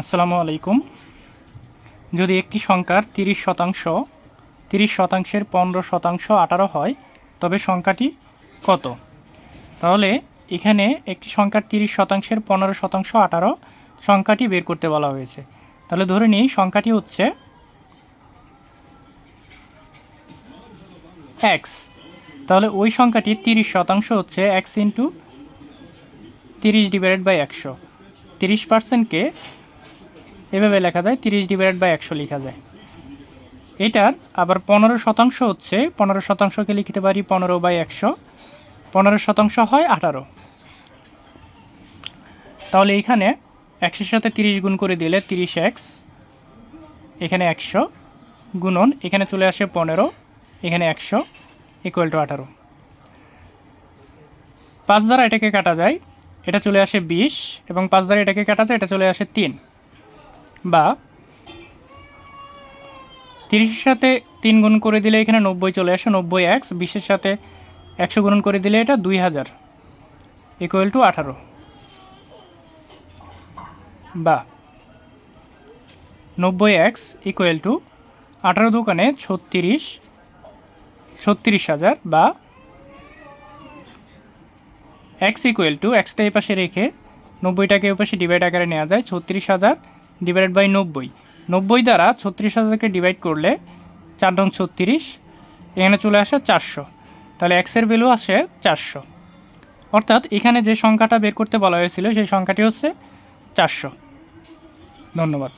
আসসালামু আলাইকুম। যদি একটি সংখ্যার তিরিশ শতাংশ, তিরিশ শতাংশের পনেরো শতাংশ আঠারো হয়, তবে সংখ্যাটি কত? তাহলে এখানে একটি সংখ্যার তিরিশ শতাংশের পনেরো শতাংশ আঠারো সংখ্যাটি বের করতে বলা হয়েছে। তাহলে ধরে নিই, সংখ্যাটি হচ্ছে এক্স তাহলে ওই সংখ্যাটি তিরিশ শতাংশ হচ্ছে এক্স ইন্টু তিরিশ ডিভাইডেড বাই একশো। তিরিশ পার্সেন্টকে এভাবে লেখা যায়, তিরিশ ডিভাইডেড বাই একশো লেখা যায়। এটার আবার পনেরো শতাংশ হচ্ছে, পনেরো শতাংশকে লিখতে পারি পনেরো বাই একশো, পনেরো শতাংশ হয় আঠারো। তাহলে এখানে একশোর সাথে তিরিশ গুণ করে দিলে তিরিশ এক্স এখানে একশো গুণন, এখানে চলে আসে পনেরো, এখানে একশো ইকুয়াল টু আঠারো। পাঁচ দ্বারা এটাকে কাটা যায়, এটা চলে আসে বিশ, এবং পাঁচ দ্বারা এটাকে কাটা যায়, এটা চলে আসে তিন। বা তিরিশের সাথে তিন গুণ করে দিলে এখানে নব্বই চলে আসে, নব্বই এক্স বিশের সাথে একশো গুণন করে দিলে এটা দুই হাজার ইকুয়াল টু আঠারো। বা নব্বই এক্স ইকুয়াল টু আঠারো দোকানে ছত্রিশ ছত্রিশ হাজার বা এক্স ইকুয়াল টু এক্সটা এই পাশে রেখে নব্বইটাকে এই পাশে ডিভাইড আকারে নেওয়া যায়, ছত্রিশ হাজার ডিভাইডেড বাই নব্বই। নব্বই দ্বারা ছত্রিশ হাজারকে ডিভাইড করলে চার নং ছত্রিশ, এখানে চলে আসে চারশো। তাহলে এক্সের ভ্যালু আসে চারশো। অর্থাৎ এখানে যে সংখ্যাটা বের করতে বলা হয়েছিল, সেই সংখ্যাটি হচ্ছে চারশো। ধন্যবাদ।